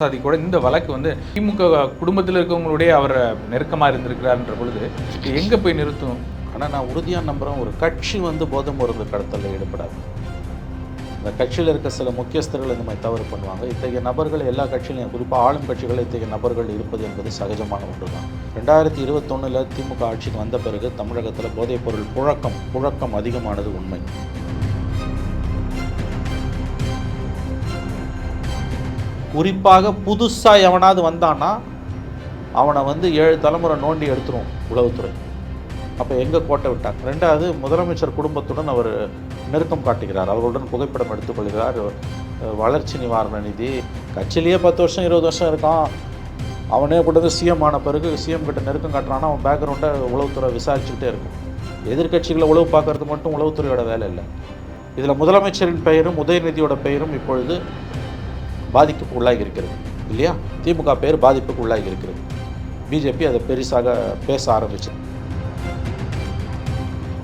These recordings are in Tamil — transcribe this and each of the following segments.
சாதி கூட இந்த வழக்கு வந்து திமுக குடும்பத்தில் இருக்கவங்களுடைய அவர் நெருக்கமாக இருந்திருக்கிறார்ன்ற பொழுது எங்கே போய் நிறுத்தும்? ஆனால் நான் உறுதியாக நம்புகிறேன் ஒரு கட்சி வந்து போதை மருந்து கடத்தலில் ஈடுபடாது. இந்த கட்சியில் இருக்க சில முக்கியஸ்தர்கள் இந்த மாதிரி தவறு பண்ணுவாங்க. இத்தகைய நபர்கள் எல்லா கட்சியிலையும் குறிப்பாக ஆளும் கட்சிகள் இத்தகைய நபர்கள் இருப்பது என்பது சகஜமான ஒன்று தான் ரெண்டாயிரத்தி இருபத்தொன்னில் திமுக ஆட்சிக்கு வந்த பிறகு தமிழகத்தில் போதைப்பொருள் புழக்கம் புழக்கம் அதிகமானது உண்மை. குறிப்பாக புதுசாக எவனாவது வந்தான்னா அவனை வந்து ஏழு தலைமுறை நோண்டி எடுத்துரும் உளவுத்துறை. அப்போ எங்கே கோட்டை விட்டாங்க ரெண்டாவது முதலமைச்சர் குடும்பத்துடன் அவர் நெருக்கம் காட்டுகிறார். அவர்களுடன் புகைப்படம் எடுத்துக்கொள்கிறார் வளர்ச்சி நிவாரண நிதி. கட்சியிலேயே பத்து வருஷம் இருபது வருஷம் இருக்கான். அவனே கூட வந்து சிஎம் ஆன பிறகு சிஎம் கிட்ட நெருக்கம் காட்டுறான்னா அவன் பேக்ரவுண்டை உளவுத்துறை விசாரிச்சுக்கிட்டே இருக்கும். எதிர்க்கட்சிகளை உளவு பார்க்கறது மட்டும் உளவுத்துறையோட வேலை இல்லை. இதில் முதலமைச்சரின் பெயரும் உதயநிதியோட பெயரும் இப்பொழுது பாதிப்புக்கு உள்ளாகி இருக்கிறது இல்லையா? திமுக பேர் பாதிப்புக்கு உள்ளாகி இருக்கிறது. பிஜேபி அதை பெருசாக பேச ஆரம்பிச்சு.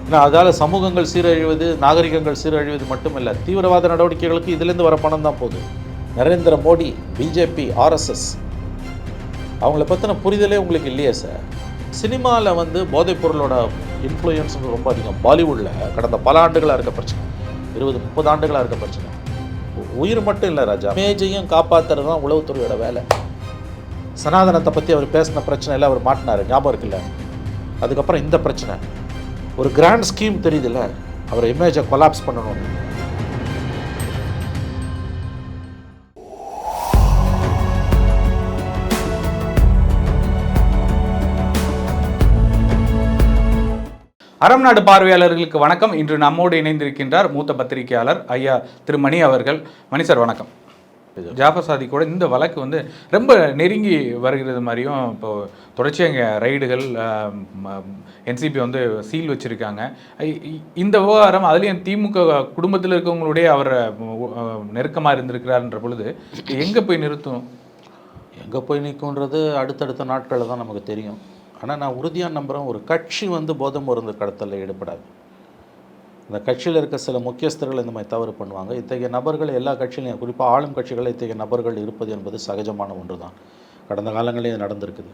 ஏன்னா அதால் சமூகங்கள் சீரழிவது நாகரிகங்கள் சீரழிவது மட்டுமல்ல தீவிரவாத நடவடிக்கைகளுக்கு இதுலேருந்து வர பணம் தான் போகுது. நரேந்திர மோடி பிஜேபி ஆர்எஸ்எஸ் அவங்கள பற்றின புரிதலே உங்களுக்கு இல்லையே சார்? சினிமாவில் வந்து போதைப் பொருளோட இன்ஃப்ளூயன்ஸ் ரொம்ப அதிகம். பாலிவுட்டில் கடந்த பல ஆண்டுகளாக இருக்க பிரச்சனை. இருபது முப்பது ஆண்டுகளாக இருக்க பிரச்சனை. உயிர் மட்டும் இல்லை ராஜா. இமேஜையும் காப்பாற்றுறது தான் உளவுத்துறையோட வேலை. சனாதனத்தை பற்றி அவர் பேசின பிரச்சனை எல்லாம் அவர் மாட்டினார். ஞாபகம் இருக்குல்ல? அதுக்கப்புறம் இந்த பிரச்சனை. ஒரு கிராண்ட் ஸ்கீம் தெரியுதுல்ல? அவர் இமேஜை கொலாப்ஸ் பண்ணணும். அறம் நாடு பார்வையாளர்களுக்கு வணக்கம். இன்று நம்மோடு இணைந்திருக்கின்றார் மூத்த பத்திரிகையாளர் ஐயா திரு மணி அவர்கள். மணி சார் வணக்கம். ஜாஃபர் சாதி கூட இந்த வழக்கு வந்து ரொம்ப நெருங்கி வருகிறது மாதிரியும் இப்போ தொடர்ச்சியாக இங்கே ரைடுகள் என்சிபி வந்து சீல் வச்சுருக்காங்க. இந்த விவகாரம் அதுலேயும் திமுக குடும்பத்தில் இருக்கவங்களுடைய அவர் நெருக்கமாக இருந்திருக்கிறார்ன்ற பொழுது எங்கே போய் நிறுத்தும்? எங்கே போய் நிற்குன்றது அடுத்தடுத்த நாட்களில் தான் நமக்கு தெரியும். ஆனால் நான் உறுதியாக நம்புகிறேன் ஒரு கட்சி வந்து போதை மருந்து கடத்தலில் ஈடுபடாது. இந்த கட்சியில் இருக்க சில முக்கியஸ்தர்கள் இந்த மாதிரி தவறு பண்ணுவாங்க. இத்தகைய நபர்கள் எல்லா கட்சியிலையும் குறிப்பாக ஆளும் கட்சிகள் இத்தகைய நபர்கள் இருப்பது என்பது சகஜமான ஒன்று தான் கடந்த காலங்களில் இது நடந்திருக்குது.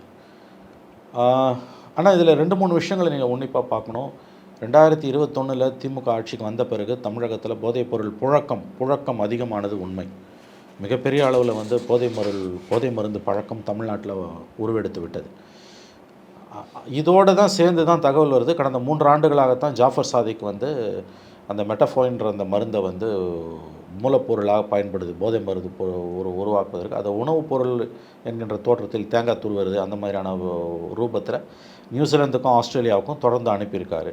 ஆனால் இதில் ரெண்டு மூணு விஷயங்களை நீங்கள் உன்னிப்பாக பார்க்கணும். ரெண்டாயிரத்தி இருபத்தொன்னில் திமுக ஆட்சிக்கு வந்த பிறகு தமிழகத்தில் போதைப் பொருள் புழக்கம் புழக்கம் அதிகமானது உண்மை. மிகப்பெரிய அளவில் வந்து போதை மருள் போதை மருந்து பழக்கம் தமிழ்நாட்டில் உருவெடுத்து விட்டது. இதோடு தான் சேர்ந்து தான் தகவல் வருது. கடந்த மூன்று ஆண்டுகளாகத்தான் ஜாஃபர் சாதிக் வந்து அந்த மெட்டஃபோயின்ற அந்த மருந்தை வந்து மூலப்பொருளாக பயன்படுது போதை மருந்து ஒரு உருவாக்குவதற்கு. அதை உணவுப் பொருள் என்கின்ற தோற்றத்தில் தேங்காய் துருவது அந்த மாதிரியான ரூபத்தில் நியூசிலாந்துக்கும் ஆஸ்திரேலியாவுக்கும் தொடர்ந்து அனுப்பியிருக்காரு.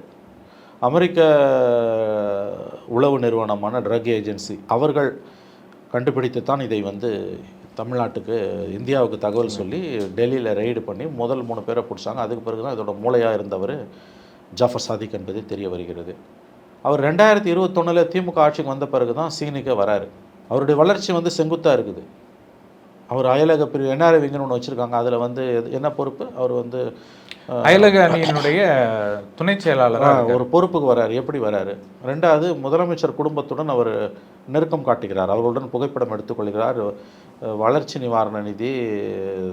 அமெரிக்க உளவு நிறுவனமான ட்ரக் ஏஜென்சி அவர்கள் கண்டுபிடித்து தான் இதை வந்து தமிழ்நாட்டுக்கு இந்தியாவுக்கு தகவல் சொல்லி டெல்லியில் ரெய்டு பண்ணி முதல் மூணு பேரை பிடிச்சாங்க. அதுக்கு பிறகு தான் இதோட மூளையாக இருந்தவர் ஜாஃபர் சாதிக் என்பது தெரிய வருகிறது. அவர் ரெண்டாயிரத்தி இருபத்தொன்னில் திமுக ஆட்சிக்கு வந்த பிறகு தான் சீனுக்கே வராரு. அவருடைய வளர்ச்சி வந்து செங்குத்தாக இருக்குது. அவர் அயலக பிரிவு என்ஆர்ஐ விங்கன்னு ஒன்று வச்சுருக்காங்க. அதில் வந்து என்ன பொறுப்பு? அவர் வந்து அயலக அணியினுடைய துணை செயலாளராக ஒரு பொறுப்புக்கு வராரு. எப்படி வராரு? ரெண்டாவது முதலமைச்சர் குடும்பத்துடன் அவர் நெருக்கம் காட்டுகிறார். அவர்களுடன் புகைப்படம் எடுத்துக்கொள்கிறார் வளர்ச்சி நிவாரண நிதி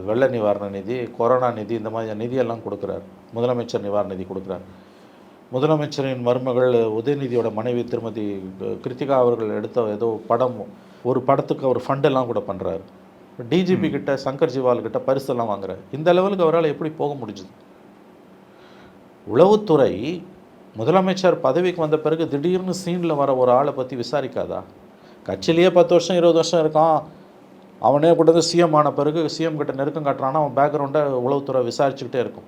வெள்ள நிவாரண நிதி கொரோனா நிதி இந்த மாதிரி நிதியெல்லாம் கொடுக்குறார். முதலமைச்சர் நிவாரண நிதி கொடுக்குறார். முதலமைச்சரின் மருமகள் உதயநிதியோட மனைவி திருமதி கிருத்திகா அவர்கள் எடுத்த ஏதோ படம் ஒரு படத்துக்கு அவர் ஃபண்டெல்லாம் கூட பண்ணுறாரு டிஜிபி கிட்ட சங்கர் ஜிவால் கிட்ட பரிசெல்லாம் வாங்குறாரு. இந்த லெவலுக்கு அவரால் எப்படி போக முடிஞ்சுது? உளவுத்துறை முதலமைச்சர் பதவிக்கு வந்த பிறகு திடீர்னு சீனில் வர ஒரு ஆளை பற்றி விசாரிக்காதா? கட்சியிலேயே பத்து வருஷம் இருபது வருஷம் இருக்கான். அவனே கூட வந்து சிஎம் ஆன பிறகு சிஎம் கிட்ட நெருக்கம் காட்டுறான்னா அவன் பேக்ரவுண்டை உளவுத்துறை விசாரிச்சுக்கிட்டே இருக்கும்.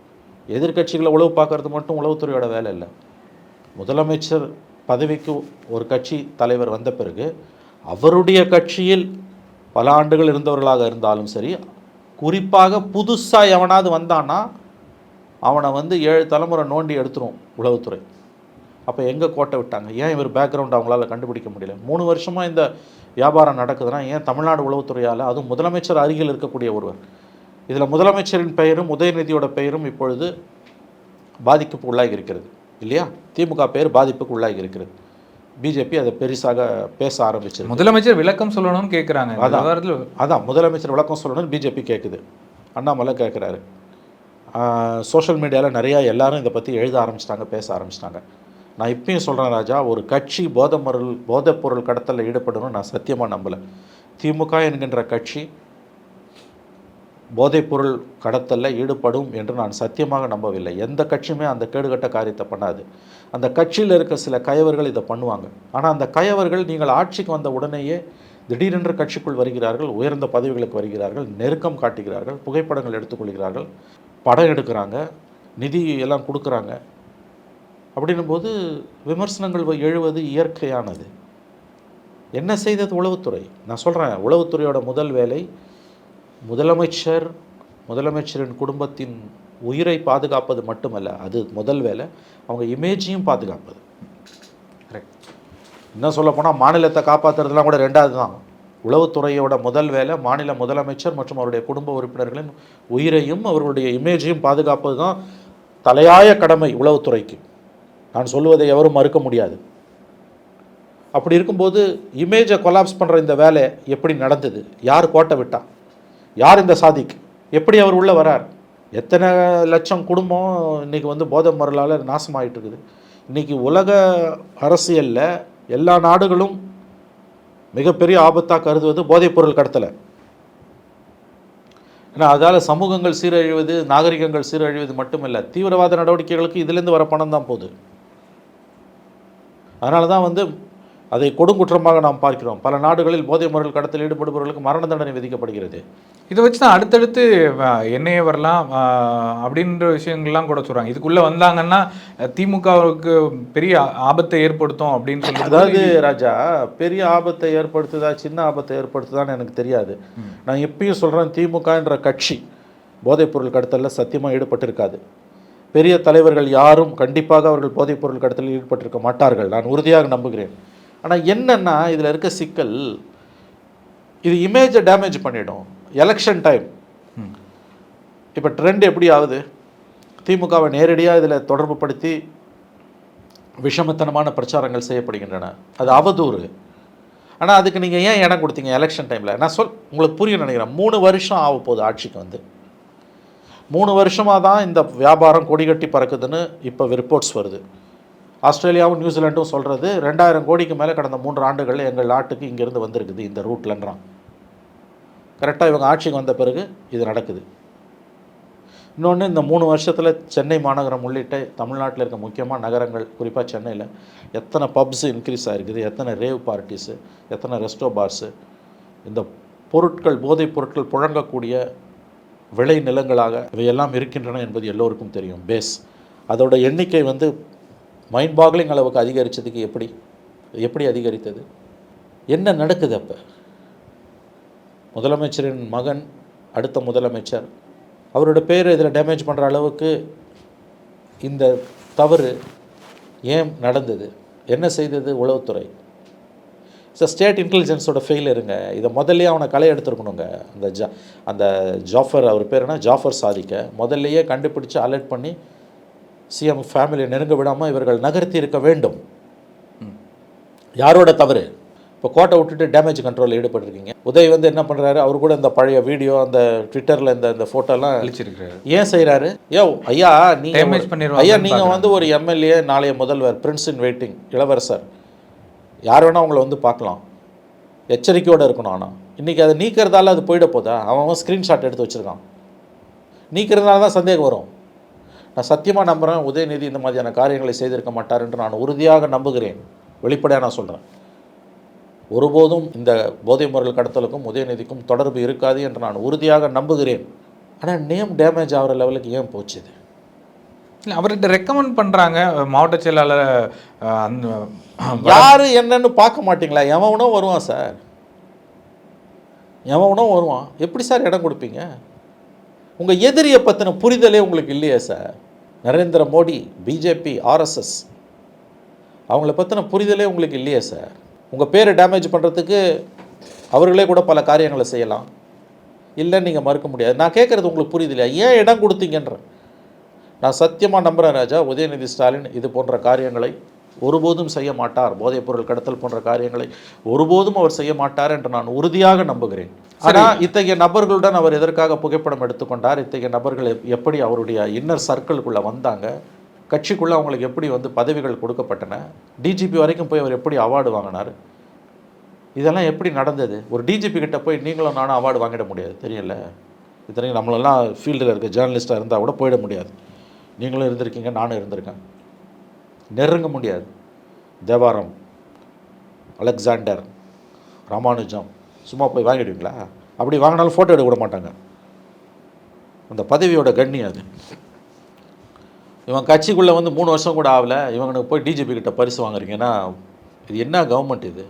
எதிர்க்கட்சிகளை உளவு பார்க்கறது மட்டும் உளவுத்துறையோட வேலை இல்லை. முதலமைச்சர் பதவிக்கு ஒரு கட்சி தலைவர் வந்த பிறகு அவருடைய கட்சியில் பல ஆண்டுகள் இருந்தவர்களாக இருந்தாலும் சரி குறிப்பாக புதுசாக எவனாவது வந்தான்னா அவனை வந்து ஏழு தலைமுறை நோண்டி எடுத்துரும் உளவுத்துறை. அப்போ எங்கே கோட்டை விட்டாங்க? ஏன் இவர் பேக்ரவுண்ட் அவங்களால கண்டுபிடிக்க முடியல? மூணு வருஷமாக இந்த வியாபாரம் நடக்குதுன்னா ஏன் தமிழ்நாடு உளவுத்துறையால் அதுவும் முதலமைச்சர் அருகில் இருக்கக்கூடிய ஒருவர். இதில் முதலமைச்சரின் பெயரும் உதயநிதியோட பெயரும் இப்பொழுது பாதிப்புக்கு உள்ளாகி இருக்கிறது. இல்லையா? திமுக பெயர் பாதிப்புக்கு உள்ளாகி இருக்கிறது. பிஜேபி அதை பெருசாக பேச ஆரம்பிச்சிருக்கு. முதலமைச்சர் விளக்கம் சொல்லணும்னு கேட்குறாங்க அதான். அதான் முதலமைச்சர் விளக்கம் சொல்லணும்னு பிஜேபி கேட்குது அண்ணாமலை கேட்குறாரு சோஷியல் மீடியாவில் நிறையா எல்லாரும் இதை பற்றி எழுத ஆரம்பிச்சிட்டாங்க பேச ஆரம்பிச்சிட்டாங்க. நான் இப்பயும் சொல்கிறேன் ராஜா ஒரு கட்சி போதைப் பொருள் போதைப் பொருள் கடத்தலில் ஈடுபடணும்னு நான் சத்தியமாக நம்பலை. திமுக என்கின்ற கட்சி போதைப் பொருள் கடத்தலில் ஈடுபடும் என்று நான் சத்தியமாக நம்பவில்லை. எந்த கட்சியுமே அந்த கேடுகட்ட காரியத்தை பண்ணாது. அந்த கட்சியில் இருக்க சில கயவர்கள் இதை பண்ணுவாங்க. ஆனால் அந்த கயவர்கள் நீங்கள் ஆட்சிக்கு வந்த உடனேயே திடீரென்று கட்சிக்குள் வருகிறார்கள் உயர்ந்த பதவிகளுக்கு வருகிறார்கள் நெருக்கம் காட்டுகிறார்கள் புகைப்படங்கள் எடுத்துக்கொள்கிறார்கள் படம் எடுக்கிறாங்க நிதி எல்லாம் கொடுக்குறாங்க. அப்படின்னும் போது விமர்சனங்கள் எழுவது இயற்கையானது. என்ன செய்தது உளவுத்துறை? நான் சொல்கிறேன் உளவுத்துறையோட முதல் வேலை முதலமைச்சர் முதலமைச்சரின் குடும்பத்தின் உயிரை பாதுகாப்பது மட்டுமல்ல அது முதல் வேலை அவங்க இமேஜையும் பாதுகாப்பது. கரெக்ட் இன்னும் சொல்லப்போனால் மாநிலத்தை காப்பாற்றுறதுலாம் கூட ரெண்டாவது தான். உளவுத்துறையோட முதல் வேலை மாநில முதலமைச்சர் மற்றும் அவருடைய குடும்ப உறுப்பினர்களின் உயிரையும் அவர்களுடைய இமேஜையும் பாதுகாப்பது தான் தலையாய கடமை உளவுத்துறைக்கு. நான் சொல்லுவதை எவரும் மறுக்க முடியாது. அப்படி இருக்கும்போது இமேஜை கொலாப்ஸ் பண்ணுற இந்த வேலை எப்படி நடந்தது? யார் கோட்டை விட்டா? யார் இந்த சாதிக்கு? எப்படி அவர் உள்ளே வரார்? எத்தனை லட்சம் குடும்பம் இன்றைக்கி வந்து போதை மருளால் நாசமாயிட்டு இருக்குது இன்றைக்கி உலக அரசியலில் எல்லா நாடுகளும் மிகப்பெரிய ஆபத்தாக கருதுவது போதைப்பொருள் கடத்தலை. ஏன்னா அதால் சமூகங்கள் சீரழிவது நாகரிகங்கள் சீரழிவது மட்டுமில்லை தீவிரவாத நடவடிக்கைகளுக்கு இதுலேருந்து வர பணம் தான் போகுது. அதனால தான் வந்து அதை கொடுங்குற்றமாக நாம் பார்க்கிறோம். பல நாடுகளில் போதை பொருள் கடத்தல் ஈடுபடுபவர்களுக்கு மரண தண்டனை விதிக்கப்படுகிறது. இதை வச்சு தான் அடுத்தடுத்து என்ஐஏ வரலாம் அப்படின்ற விஷயங்கள்லாம் கூட சொல்கிறாங்க இதுக்குள்ளே வந்தாங்கன்னா திமுகவுக்கு பெரிய ஆபத்தை ஏற்படுத்தும் அப்படின்னு சொல்லி அதாவது ராஜா பெரிய ஆபத்தை ஏற்படுத்துதா சின்ன ஆபத்தை ஏற்படுத்துதான்னு எனக்கு தெரியாது. நான் எப்பயும் சொல்கிறேன் திமுகன்ற கட்சி போதைப்பொருள் கடத்தலில் சத்தியமாக ஈடுபட்டிருக்காது. பெரிய தலைவர்கள் யாரும் கண்டிப்பாக அவர்கள் போதைப்பொருள் கடத்தலில் ஈடுபட்டிருக்க மாட்டார்கள். நான் உறுதியாக நம்புகிறேன். ஆனால் என்னன்னா இதில் இருக்க சிக்கல் இது இமேஜை டேமேஜ் பண்ணிடும். எலெக்ஷன் டைம் இப்போ ட்ரெண்ட் எப்படி ஆகுது? திமுகவை நேரடியாக இதில் தொடர்பு படுத்தி விஷமத்தனமான பிரச்சாரங்கள் செய்யப்படுகின்றன. அது அவதூறு. ஆனால் அதுக்கு நீங்கள் ஏன் இடம் கொடுத்தீங்க எலெக்ஷன் டைமில் நான் சொல் உங்களுக்கு புரியும் நினைக்கிறேன். மூணு வருஷம் ஆக போகுது ஆட்சிக்கு வந்து. மூணு வருஷமாக தான் இந்த வியாபாரம் கொடிகட்டி பறக்குதுன்னு இப்போ ரிப்போர்ட்ஸ் வருது. ஆஸ்திரேலியாவும் நியூசிலாண்டும் சொல்கிறது ரெண்டாயிரம் கோடிக்கு மேலே கடந்த மூன்று ஆண்டுகள் எங்கள் நாட்டுக்கு இங்கேருந்து வந்திருக்குது இந்த ரூட்லன்றான் கரெக்டாக இவங்க ஆட்சிக்கு வந்த பிறகு இது நடக்குது. இன்னொன்று இந்த மூணு வருஷத்தில் சென்னை மாநகரம் உள்ளிட்ட தமிழ்நாட்டில் இருக்க முக்கியமான நகரங்கள் குறிப்பாக சென்னையில் எத்தனை பப்ஸ் இன்க்ரீஸ் ஆகிருக்குது எத்தனை ரேவ் பார்ட்டிஸு எத்தனை ரெஸ்டோ பார்ஸு இந்த பொருட்கள் போதைப் பொருட்கள் புழங்கக்கூடிய விளை நிலங்களாக இவையெல்லாம் இருக்கின்றன என்பது எல்லோருக்கும் தெரியும். பேஸ் அதோட எண்ணிக்கை வந்து மைண்ட் பாக்லிங் அளவுக்கு அதிகரித்ததுக்கு எப்படி? எப்படி அதிகரித்தது? என்ன நடக்குது அப்போ? முதலமைச்சரின் மகன் அடுத்த முதலமைச்சர் அவரோட பேர் இதில் டேமேஜ் பண்ணுற அளவுக்கு இந்த தவறு ஏன் நடந்தது? என்ன செய்தது உளவுத்துறை? ஸோ ஸ்டேட் இன்டெலிஜென்ஸோட ஃபெயிலியருங்க இதை முதல்லையே அவனை களை எடுத்துருக்கணுங்க. அந்த ஜா அந்த ஜாஃபர் அவர் பேர் என்ன? ஜாஃபர் சாதிக்க. முதல்லையே கண்டுபிடிச்சு அலர்ட் பண்ணி சிஎம் ஃபேமிலியை நெருங்க விடாமல் இவர்கள் நகர்த்தி இருக்க வேண்டும். யாரோட தவறு? இப்போ கோட்டை விட்டுட்டு டேமேஜ் கண்ட்ரோலில் ஈடுபட்டிருக்கீங்க. உதய் வந்து என்ன பண்ணுறாரு அவர் கூட இந்த பழைய வீடியோ அந்த ட்விட்டரில் இந்த இந்த ஃபோட்டோலாம் அழிச்சிருக்கிறாரு. ஏன் செய்கிறாரு யோ ஐயா நீங்க Damage ஒரு- பண்ணிருவாங்கன்னு ஐயா நீங்கள் வந்து ஒரு எம்எல்ஏ நாளைய முதல்வர் பிரின்ஸ் இன் வெயிட்டிங் இளவரசர். யார் வேணால் உங்களை வந்து பார்க்கலாம். எச்சரிக்கையோடு இருக்கணும் ஆனால் இன்றைக்கி அதை நீக்கிறதால அது போயிட போதா? அவன் அவன் ஸ்க்ரீன்ஷாட் எடுத்து வச்சுருக்கான். நீக்கிறதுனால தான் சந்தேகம் வரும். நான் சத்தியமாக நம்புகிறேன் உதயநிதி இந்த மாதிரியான காரியங்களை செய்திருக்க மாட்டார் என்று நான் உறுதியாக நம்புகிறேன். வெளிப்படையாக நான் சொல்கிறேன் ஒருபோதும் இந்த போதை முறையில் கடத்தலுக்கும் உதயநிதிக்கும் தொடர்பு இருக்காது என்று நான் உறுதியாக நம்புகிறேன். ஆனால் நேம் டேமேஜ் ஆகிற லெவலுக்கு ஏன் போச்சு இது? இல்லை அவர்கிட்ட ரெக்கமெண்ட் பண்ணுறாங்க மாவட்ட செயலாளர் அந்த யார் என்னன்னு பார்க்க மாட்டீங்களா? எவனோ வருவான் சார் எவனோ வருவான். எப்படி சார் இடம் கொடுப்பீங்க? உங்கள் எதிரியை பற்றின புரிதலே உங்களுக்கு இல்லையே sir Narendra Modi BJP RSS அவங்கள பற்றின புரிதலே உங்களுக்கு இல்லையே சார். உங்கள் பேரை டேமேஜ் பண்ணுறதுக்கு அவர்களே கூட பல காரியங்களை செய்யலாம். இல்லைன்னு நீங்கள் மறுக்க முடியாது. நான் கேட்குறது உங்களுக்கு புரியுது இல்லையா? ஏன் இடம் கொடுத்தீங்கன்ற. நான் சத்தியமாக நம்புகிறேன் ராஜா. உதயநிதி ஸ்டாலின் இது போன்ற காரியங்களை ஒருபோதும் செய்ய மாட்டார். போதைப்பொருள் கடத்தல் போன்ற காரியங்களை ஒருபோதும் அவர் செய்ய மாட்டார் என்று நான் உறுதியாக நம்புகிறேன். ஆனால் இத்தகைய நபர்களுடன் அவர் எதற்காக புகைப்படம் எடுத்துக்கொண்டார்? இத்தகைய நபர்கள் எப்- எப்படி அவருடைய இன்னர் சர்க்கிள்குள்ளே வந்தாங்க? கட்சிக்குள்ளே அவங்களுக்கு எப்படி வந்து பதவிகள் கொடுக்கப்பட்டன? டிஜிபி வரைக்கும் போய் அவர் எப்படி அவார்டு வாங்கினார்? இதெல்லாம் எப்படி நடந்தது? ஒரு டிஜிபி கிட்ட போய் நீங்களும் நானும் அவார்டு வாங்கிட முடியாது. தெரியல. இத்தனைக்கும் நம்மளெல்லாம் ஃபீல்டில் இருக்க ஜேர்னலிஸ்ட்டாக இருந்தால் கூட போயிட முடியாது. நீங்களும் இருந்திருக்கீங்க நானும் இருந்திருக்கேன். நெருங்க முடியாது. தேவாரம் அலெக்சாண்டர் ராமானுஜம் சும்மா போய் வாங்கிடுவீங்களா? அப்படி வாங்கினாலும் ஃபோட்டோ எடுக்க விட மாட்டாங்க. அந்த பதவியோட கண்ணியம் அது. இவன் கட்சிக்குள்ளே வந்து மூணு வருஷம் கூட ஆகல. இவங்களுக்கு போய் டிஜிபி கிட்ட பரிசு வாங்குறீங்கன்னா இது என்ன கவர்மெண்ட் இது?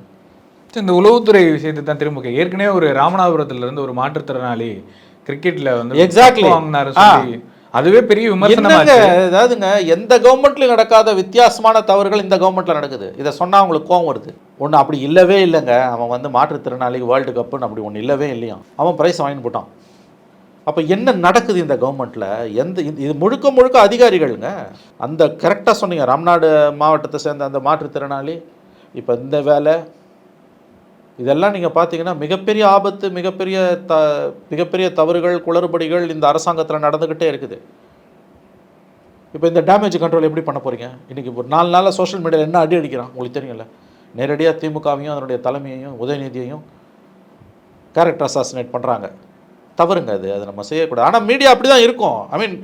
இந்த உளவுத்துறை விஷயத்தை தான் திரும்ப ஏற்கனவே ஒரு ராமநாதபுரத்துல இருந்து ஒரு மாற்றுத்திறனாளி கிரிக்கெட்ல வந்து. கப்பு வாங்கினாரு அதுவே பெரிய விமர்சனமா அதாவதுங்க எந்த கவர்மெண்ட்லையும் நடக்காத வித்தியாசமான தவறுகள் இந்த கவர்மெண்ட்ல நடக்குது. இதை சொன்னா அவங்களுக்கு கோவம் வருது. ஒன்று அப்படி இல்லவே இல்லைங்க. அவன் வந்து மாற்றுத்திறனாளிக்கு வேர்ல்டு கப்புன்னு அப்படி ஒன்று இல்லவே இல்லையா அவன் ப்ரைஸ் வாங்கி போட்டான். அப்போ என்ன நடக்குது இந்த கவர்மெண்ட்டில் எந்த இது- இது முழுக்க முழுக்க அதிகாரிகள்ங்க. அந்த கரெக்டாக சொன்னீங்க. ராம்நாடு மாவட்டத்தை சேர்ந்த அந்த மாற்றுத்திறனாளி இப்போ இந்த வேலை இதெல்லாம் நீங்கள் பார்த்தீங்கன்னா மிகப்பெரிய ஆபத்து மிகப்பெரிய த மிகப்பெரிய தவறுகள் குளறுபடிகள் இந்த அரசாங்கத்தில் நடந்துக்கிட்டே இருக்குது. இப்போ இந்த டேமேஜ் கண்ட்ரோல் எப்படி பண்ண போகிறீங்க இன்றைக்கி ஒரு நாலு நாளில் சோஷியல் மீடியாவில் என்ன அடி அடிக்கிறான்? உங்களுக்கு தெரியும்ல. நேரடியாக திமுகவையும் அதனுடைய தலைமையையும் உதயநிதியையும் கேரக்டர் அசாசினேட் பண்ணுறாங்க தவறுங்க அது. அதை நம்ம செய்யக்கூடாது. ஆனால் மீடியா அப்படி தான் இருக்கும் ஐ மீன்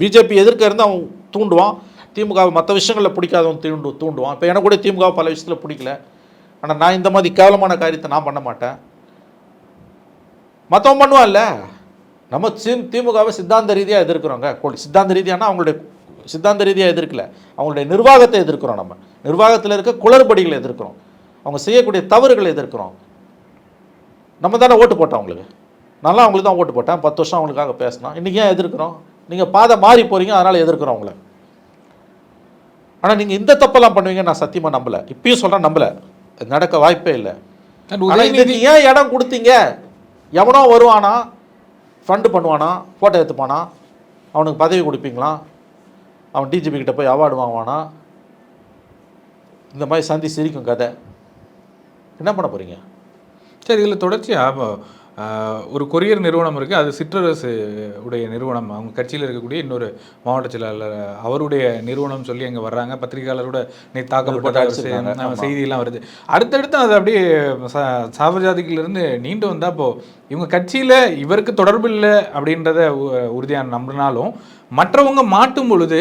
பிஜேபி எதிர்க்க இருந்து அவன் தூண்டுவான். திமுக மற்ற விஷயங்களில் பிடிக்காதவன் தூண்டு தூண்டுவான். இப்போ எனக்கு கூட திமுக பல விஷயத்தில் பிடிக்கல. ஆனால் நான் இந்த மாதிரி கேவலமான காரியத்தை நான் பண்ண மாட்டேன். மற்றவன் பண்ணுவான்ல. நம்ம சி திமுகவை சித்தாந்த ரீதியாக எதிர்க்கிறோங்க. சித்தாந்த ரீதியானா அவங்களுடைய சித்தாந்த ரீதியாக எதிர்க்கல. அவங்களுடைய நிர்வாகத்தை எதிர்க்கிறோம் நம்ம. நிர்வாகத்தில் இருக்க குளறுபடிகளை எதிர்க்கிறோம். அவங்க செய்யக்கூடிய தவறுகளை எதிர்க்கிறோம். நம்ம தானே ஓட்டு போட்டோம் அவங்களுக்கு. நல்லா அவங்களுக்கு தான் ஓட்டு போட்டேன். பத்து வருஷம் அவங்களுக்காக பேசினோம். இன்றைக்கி ஏன் எதிர்க்கிறோம்? நீங்கள் பாதை மாறி போகிறீங்க அதனால் எதிர்க்கிறோம் அவங்கள. ஆனால் நீங்கள் இந்த தப்பெல்லாம் பண்ணுவீங்க நான் சத்தியமாக நம்பலை. இப்பயும் சொல்கிறேன் நம்பலை. நடக்க வாய்ப்பே இல்லை. இதுக்கு ஏன் இடம் கொடுத்தீங்க? எவனோ வருவானா? ஃபண்டு பண்ணுவானா? ஃபோட்டோ எடுத்துப்பானா? அவனுக்கு பதவி கொடுப்பீங்களா? அவன் டிஜிபி கிட்ட போய் அவார்டு வாங்குவானா? இந்த மாதிரி சந்தி சிரிக்கும் கதை. என்ன பண்ண போறீங்க? சரி இதில் தொடர்ச்சியாக ஒரு கொரியர் நிறுவனம் இருக்குது அது சிற்றரசு உடைய நிறுவனம். அவங்க கட்சியில் இருக்கக்கூடிய இன்னொரு மாவட்ட செயலாளர் அவருடைய நிறுவனம் சொல்லி அங்கே வர்றாங்க. பத்திரிகையாளரோட நீ தாக்கப்பட்ட. செய்தியெல்லாம் வருது. அடுத்தடுத்து அது அப்படியே சாவஜாதிக்கிலிருந்து நீண்டு வந்தா இப்போ இவங்க கட்சியில் இவருக்கு தொடர்பு இல்லை அப்படின்றத உறுதியான நம்பினாலும் மற்றவங்க மாட்டும் பொழுது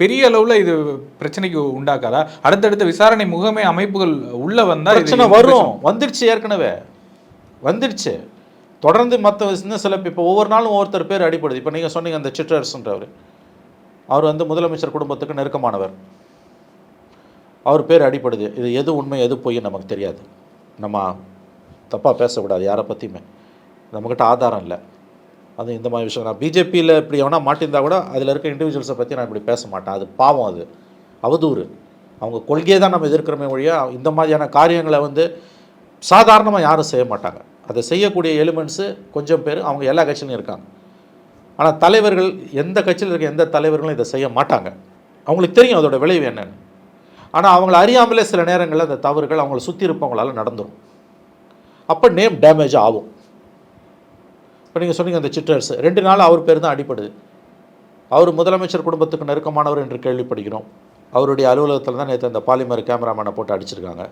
பெரிய அளவில் இது பிரச்சனைக்கு உண்டாக்காதா? அடுத்தடுத்த விசாரணை முகமை அமைப்புகள் உள்ள வந்தா இது பிரச்சனை எப்படி வரும். வந்துடுச்சு ஏற்கனவே. வந்துடுச்சு. தொடர்ந்து மற்ற இன்னும் சில இப்போ ஒவ்வொரு நாளும் ஒவ்வொருத்தர் பேர் அடிப்படுது இப்போ நீங்கள் சொன்னீங்க அந்த சிற்றரசுன்றவர். அவர் வந்து முதலமைச்சர் குடும்பத்துக்கு நெருக்கமானவர். அவர் பேர் அடிப்படுது இது எது உண்மை எது பொய் நமக்கு தெரியாது. நம்ம தப்பாக பேசக்கூடாது யாரை பற்றியுமே நம்மக்கிட்ட ஆதாரம் இல்லை. அது இந்த மாதிரி விஷயம். நான் பிஜேபியில் இப்படி எவனா மாட்டியிருந்தா கூட அதில் இருக்க இண்டிவிஜுவல்ஸை பற்றி நான் இப்படி பேச மாட்டேன். அது பாவம் அது. அவதூறு. அவங்க கொள்கையை தான் நம்ம எதிர்க்கிறோமே ஒழிய இந்த மாதிரியான காரியங்களை வந்து சாதாரணமாக யாரும் செய்ய மாட்டாங்க. அதை செய்யக்கூடிய எலிமெண்ட்ஸு கொஞ்சம் பேர் அவங்க எல்லா கட்சியிலும் இருக்காங்க. ஆனால் தலைவர்கள் எந்த கட்சியில் இருக்க எந்த தலைவர்களும் இதை செய்ய மாட்டாங்க. அவங்களுக்கு தெரியும் அதோட விளைவு என்னன்னு. ஆனால் அவங்கள அறியாமலே சில நேரங்களில் அந்த தவறுகள் அவங்கள சுற்றி இருப்பவங்களால நடந்துடும் அப்போ நேம் டேமேஜ் ஆகும். இப்போ நீங்கள் சொன்னீங்க அந்த சிட்டர்ஸ் ரெண்டு நாள் அவர் பேர் தான் அடிப்படுது அவர் முதலமைச்சர் குடும்பத்துக்கு நெருக்கமானவர் என்று கேள்விப்படுகிறோம். அவருடைய அலுவலகத்தில் தான் நேற்று அந்த பாலிமர் கேமராமேனை போட்டு அடிச்சிருக்காங்க.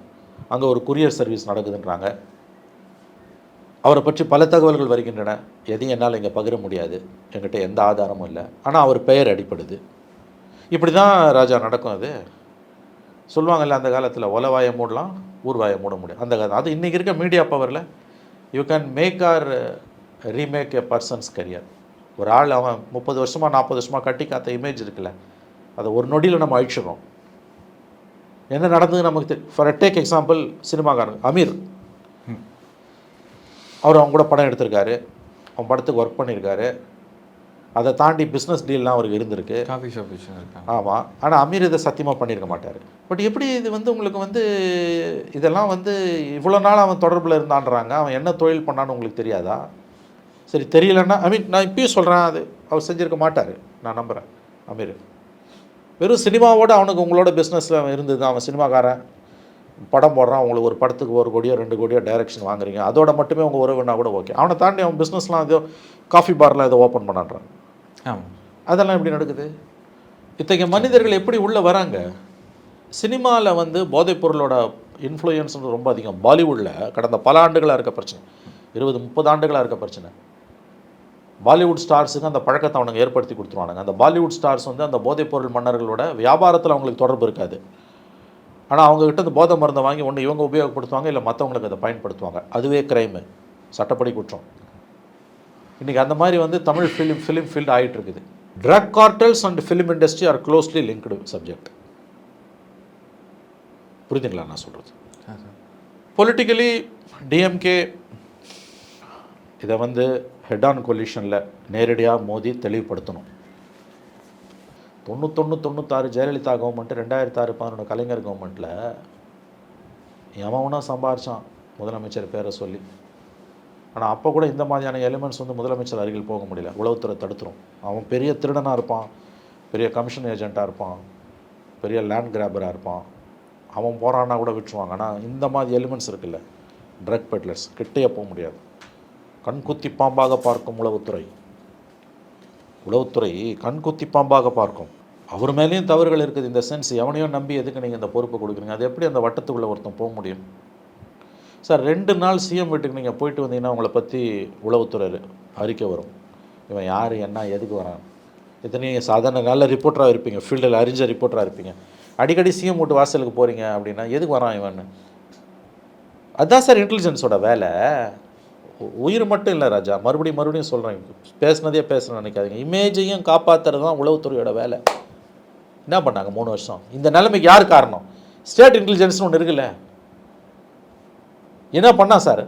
அங்கே ஒரு குரியர் சர்வீஸ் நடக்குதுன்றாங்க. அவரை பற்றி பல தகவல்கள் வருகின்றன. எதையும் என்னால் இங்கே பகிர முடியாது. என்கிட்ட எந்த ஆதாரமும் இல்லை. ஆனால் அவர் பெயர் அடிப்படுது. இப்படி தான் ராஜா நடக்கும் அது. சொல்லுவாங்கல்ல அந்த காலத்தில் ஒலவாயை மூடலாம் ஊர்வாயை மூட முடியும் அந்த காலம் அது இன்றைக்கி இருக்க மீடியா பவரில் you can make or remake a person's career ஒரு ஆள் அவன் முப்பது வருஷமாக நாற்பது வருஷமாக கட்டி காத்த இமேஜ் இருக்குல்ல அதை ஒரு நொடியில் நம்ம அழிச்சிடுறோம். என்ன நடந்தது நமக்கு ஃபார் டேக் எக்ஸாம்பிள் சினிமாக்காரன் அமீர். அவர் அவங்க கூட படம் எடுத்திருக்காரு. அவன் படத்துக்கு ஒர்க் பண்ணியிருக்காரு. அதை தாண்டி பிஸ்னஸ் டீல்லாம் அவருக்கு இருந்திருக்கு. காஃபி ஷாப் ஆமாம் ஆனால் அமீர் இதை சத்தியமாக பண்ணியிருக்க மாட்டார். பட் எப்படி இது வந்து உங்களுக்கு வந்து இதெல்லாம் வந்து இவ்வளோ நாள் அவன் தொடர்பில் இருந்தான்றாங்க? அவன் என்ன தொழில் பண்ணான்னு உங்களுக்கு தெரியாதா? சரி தெரியலன்னா ஐ மீன் நான் இப்பயும் சொல்கிறேன் அது அவர் செஞ்சிருக்க மாட்டார். நான் நம்புகிறேன் அமீர். வெறும் சினிமாவோட அவனுக்கு உங்களோட பிஸ்னஸில் இருந்தது. அவன் சினிமாக்காரன். படம் போடுறான். உங்களுக்கு ஒரு படத்துக்கு ஒரு கோடியோ ரெண்டு கோடியோ டைரக்ஷன் வாங்குறீங்க. அதோட மட்டுமே உங்கள் உறவுனா கூட ஓகே அவனை தாண்டி அவன் பிஸ்னஸ்லாம் ஏதோ காஃபி பார்லாம் ஏதோ ஓப்பன் பண்ணான்றான். ஆமாம் அதெல்லாம் எப்படி நடக்குது? இத்தகைய மனிதர்கள் எப்படி உள்ளே வராங்க? சினிமாவில் வந்து போதைப்பொருளோட இன்ஃப்ளூயன்ஸ் ரொம்ப அதிகம். பாலிவுட்டில் கடந்த பல ஆண்டுகளாக இருக்க பிரச்சனை. இருபது முப்பது ஆண்டுகளாக இருக்க பிரச்சனை. பாலிவுட் ஸ்டார்ஸுக்கு அந்த பழக்கத்தை அவனுங்க ஏற்படுத்தி கொடுத்துருவானுங்க. அந்த பாலிவுட் ஸ்டார்ஸ் வந்து அந்த போதைப்பொருள் மன்னர்களோட வியாபாரத்தில் அவங்களுக்கு தொடர்பு இருக்காது. ஆனால் அவங்கக்கிட்ட இந்த போதை மருந்தை வாங்கி ஒன்று இவங்க உபயோகப்படுத்துவாங்க இல்லை மற்றவங்களுக்கு அதை பயன்படுத்துவாங்க. அதுவே கிரைமு சட்டப்படி குற்றம். இன்றைக்கி அந்த மாதிரி வந்து தமிழ் ஃபிலிம் ஃபிலிம் ஃபீல்டு ஆகிட்டு இருக்குது drug cartels and film industry are closely linked subject புரியுதுங்களா நான் சொல்கிறது பொலிட்டிக்கலி டிஎம்கே இதை வந்து ஹெட் ஆன் கொலிஷனில் நேரடியாக மோதி தெளிவுபடுத்தணும். தொண்ணூத்தொன்று தொண்ணூத்தாறு ஜெயலலிதா கவர்மெண்ட்டு ரெண்டாயிரத்தி ஆறு பதினொன்று கலைஞர் கவர்மெண்ட்டில் எவனா சம்பாரிச்சான் முதலமைச்சர் பேரை சொல்லி. ஆனால் அப்போ கூட இந்த மாதிரியான எலிமெண்ட்ஸ் வந்து முதலமைச்சர் அருகில் போக முடியல. உளவுத்துறை தடுத்துரும். அவன் பெரிய திருடனாக இருப்பான் பெரிய கமிஷன் ஏஜெண்ட்டாக இருப்பான் பெரிய லேண்ட் கிராபராக இருப்பான். அவன் போகிறான்னா கூட விட்டுருவாங்க. ஆனால் இந்த மாதிரி எலிமெண்ட்ஸ் இருக்குல்ல ட்ரக் பெட்லர்ஸ் கிட்டேயே போக முடியாது. கண்குத்தி பாம்பாக பார்க்கும் உளவுத்துறை. உளவுத்துறை கண்குத்தி பாம்பாக பார்க்கும். அவர் மேலேயும் தவறுகள் இருக்குது. இந்த சென்ஸ் எவனையும் நம்பி எதுக்கு நீங்கள் இந்த பொறுப்பை கொடுக்குறீங்க? அது எப்படி அந்த வட்டத்துக்குள்ளே ஒருத்தன் போக முடியும்? சார் ரெண்டு நாள் சிஎம் வீட்டுக்கு நீங்கள் போயிட்டு வந்தீங்கன்னா உங்களை பற்றி உளவுத்துறை அறிக்கை வரும். இவன் யார் என்ன எதுக்கு வரான்? இத்தனை சாதாரண நல்ல ரிப்போர்ட்டராக இருப்பீங்க. ஃபீல்டில் அறிஞ்ச ரிப்போர்ட்டராக இருப்பீங்க. அடிக்கடி சிஎம் வீட்டு வாசலுக்கு போகிறீங்க அப்படின்னா எதுக்கு வரான் இவன்? அதுதான் சார் இன்டெலிஜென்ஸோட வேலை. உயிர் மட்டும் இல்லை ராஜா. மறுபடியும் மறுபடியும் சொல்கிறேன் பேசுனதே பேசுகிறேன் நினைக்காதீங்க. இமேஜையும் காப்பாற்றுறது தான் உளவுத்துறையோட வேலை. என்ன பண்ணாங்க? மூணு வருஷம். இந்த நிலைமைக்கு யார் காரணம்? ஸ்டேட் இன்டெலிஜென்ஸ்னு ஒன்று இருக்குல்ல. என்ன பண்ணா சார்?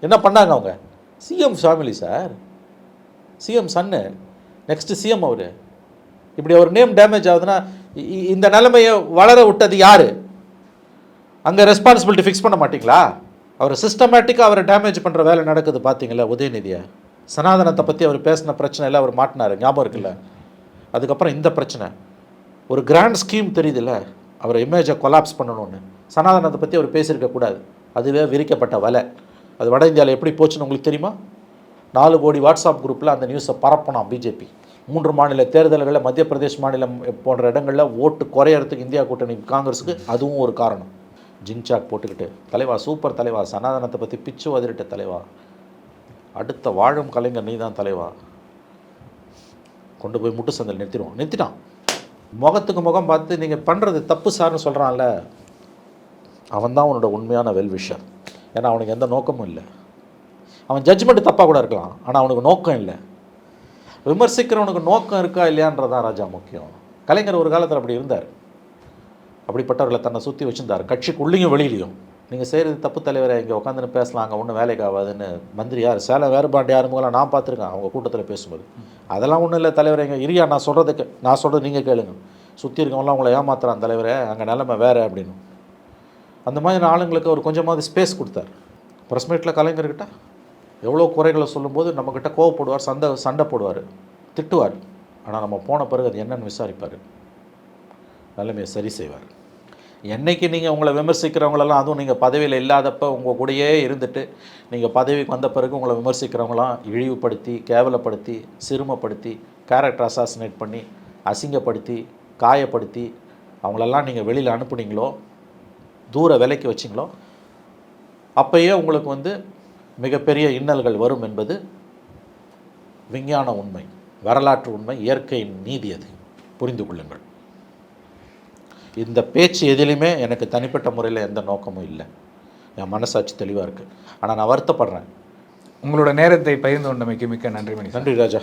என்ன பண்ணாங்க அவங்க? CM family sir. சிஎம் சன்னு. நெக்ஸ்ட்டு சிஎம் அவர். இப்படி அவர் நேம் டேமேஜ் ஆகுதுன்னா இந்த நிலைமையை வளர விட்டது யார்? அங்கே ரெஸ்பான்சிபிலிட்டி ஃபிக்ஸ் பண்ண மாட்டிங்களா? அவர் சிஸ்டமேட்டிக்காக அவரை டேமேஜ் பண்ணுற வேலை நடக்குது பார்த்தீங்களா உதயநிதியை? சனாதனத்தை பற்றி அவர் பேசின பிரச்சனையில் அவர் மாட்டினார். ஞாபகம் இருக்குல்ல? அதுக்கப்புறம் இந்த பிரச்சனை. ஒரு கிராண்ட் ஸ்கீம் தெரியுதுல்ல? அவர் இமேஜை கொலாப்ஸ் பண்ணணும்னு. சனாதனத்தை பற்றி அவர் பேசியிருக்கக்கூடாது அதுவே விரிக்கப்பட்ட வலை. அது வட இந்தியாவில் எப்படி போச்சுன்னு உங்களுக்கு தெரியுமா? நாலு கோடி வாட்ஸ்அப் குரூப்பில் அந்த நியூஸை பரப்பணும் பிஜேபி மூன்று மாநில தேர்தல்களில் மத்திய பிரதேஷ் மாநிலம் போன்ற இடங்களில் ஓட்டு குறையறதுக்கு இந்தியா கூட்டணி காங்கிரஸுக்கு அதுவும் ஒரு காரணம். ஜிங்சாக் போட்டுக்கிட்டு தலைவா சூப்பர் தலைவா சனாதனத்தை பற்றி பிச்சு வதிரிட்ட தலைவா. அடுத்த வாழும் கலைஞர் நீ தான் தலைவா. கொண்டு போய் முட்டு சந்தில் நிறுத்திடுவோம். நிறுத்திட்டான். முகத்துக்கு முகம் பார்த்து நீங்கள் பண்ணுறது தப்பு சார்னு சொல்கிறான்ல அவன் தான் அவனோட உண்மையான வெல்விஷர் ஏன்னா அவனுக்கு எந்த நோக்கமும் இல்லை. அவன் ஜட்ஜ்மெண்ட் தப்பாக கூட இருக்கலாம். ஆனால் அவனுக்கு நோக்கம் இல்லை. விமர்சிக்கிறவனுக்கு நோக்கம் இருக்கா இல்லையான்றதான் ராஜா முக்கியம். கலைஞர் ஒரு காலத்தில் அப்படி இருந்தார். அப்படிப்பட்டவர்களை தன்னை சுற்றி வச்சிருந்தார். கட்சிக்குள்ளேயும் வெளியிலையும். நீங்கள் செய்கிறது தப்பு தலைவரை இங்கே உட்காந்துன்னு பேசலாம் அங்கே ஒன்றும் வேலைக்கு ஆகாதுன்னு மந்திரி யார்? சேலை வேறுபாண்டு யார் நான் பார்த்துருக்கேன் அவங்க கூட்டத்தில் பேசும்போது. அதெல்லாம் ஒன்றும் இல்லை தலைவரை இங்கே இரியா நான் சொல்கிறதுக்கு நான் சொல்கிறது நீங்கள் கேளுங்க. சுற்றி இருக்கவங்களாம் உங்களை ஏமாத்துறான் தலைவரே அங்கே நிலைமை வேறு அப்படின்னு. அந்த மாதிரி ஆளுங்களுக்கு அவர் கொஞ்சமாவது ஸ்பேஸ் கொடுத்தார். ப்ரெஸ் மீட்டில் கலைஞர்கிட்ட எவ்வளோ குறைகளை சொல்லும்போது நம்மக்கிட்ட கோவப்படுவார் சண்டை சண்டை போடுவார் திட்டுவார். ஆனால் நம்ம போன பிறகு அது என்னன்னு விசாரிப்பார். நிலைமையை சரி செய்வார். என்றைக்கு நீங்கள் உங்களை விமர்சிக்கிறவங்களெல்லாம் அதுவும் நீங்கள் பதவியில் இல்லாதப்போ உங்கள் கூடயே இருந்துட்டு நீங்கள் பதவிக்கு வந்த பிறகு உங்களை விமர்சிக்கிறவங்களாம் இழிவுபடுத்தி கேவலப்படுத்தி சிறுமப்படுத்தி கேரக்டர் அசாசினேட் பண்ணி அசிங்கப்படுத்தி காயப்படுத்தி அவங்களெல்லாம் நீங்கள் வெளியில் அனுப்புனீங்களோ தூர விலைக்கு வச்சிங்களோ அப்பயே உங்களுக்கு வந்து மிகப்பெரிய இன்னல்கள் வரும் என்பது விஞ்ஞான உண்மை வரலாற்று உண்மை இயற்கையின் நீதி அது. புரிந்து கொள்ளுங்கள். இந்த பேச்சு எதிலுமே எனக்கு தனிப்பட்ட முறையில் எந்த நோக்கமும் இல்லை. என் மனசாட்சி தெளிவாக இருக்குது ஆனால் நான் வருத்தப்படுறேன். உங்களோட நேரத்தை பகிர்ந்து கொண்டமைக்கு மிக்க நன்றி மணி நன்றி ராஜா.